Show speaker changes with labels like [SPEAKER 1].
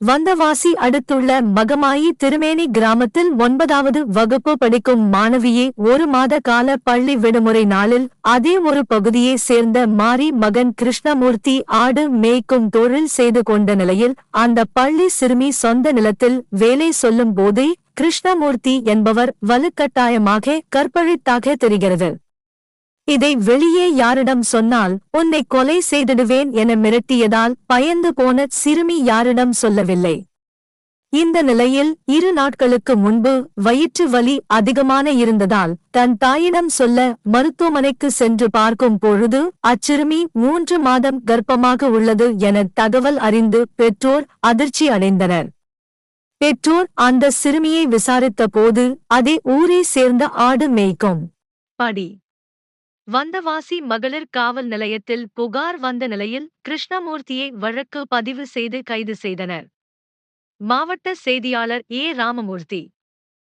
[SPEAKER 1] வந்தவாசி அடுத்துள்ள மகமாயி திருமேனி கிராமத்தில் ஒன்பதாவது வகுப்பு படிக்கும் மாணவியை ஒரு மாத கால பள்ளி விடுமுறை நாளில் அதே ஒரு பகுதியை சேர்ந்த மாரி மகன் கிருஷ்ணமூர்த்தி ஆடு மேய்க்கும் தொழில் செய்து கொண்ட நிலையில் அந்த பள்ளி சிறுமி சொந்த நிலத்தில் வேலை சொல்லும் போதே கிருஷ்ணமூர்த்தி என்பவர் வலுக்கட்டாயமாக கற்பழித்தாக தெரிகிறது. இதை வெளியே யாரிடம் சொன்னால் உன்னை கொலை செய்திடுவேன் என மிரட்டியதால் பயந்து போன சிறுமி யாரிடம் சொல்லவில்லை. இந்த நிலையில் இரு நாட்களுக்கு முன்பு வயிற்று வலி அதிகமான இருந்ததால் தன் தாயிடம் சொல்ல மருத்துவமனைக்கு சென்று பார்க்கும் பொழுது அச்சிறுமி மூன்று மாதம் கர்ப்பமாக உள்ளது என தகவல் அறிந்து பெற்றோர் அதிர்ச்சி அடைந்தனர். பெற்றோர் அந்த சிறுமியை விசாரித்த போது அதே ஊரை சேர்ந்த ஆடு மேய்க்கும். படி. வந்தவாசி மகளிர் காவல் நிலையத்தில் புகார் வந்த நிலையில் கிருஷ்ணமூர்த்தியை வழக்கு பதிவு செய்து கைது செய்தனர். மாவட்ட செய்தியாளர் ஏ. ராமமூர்த்தி.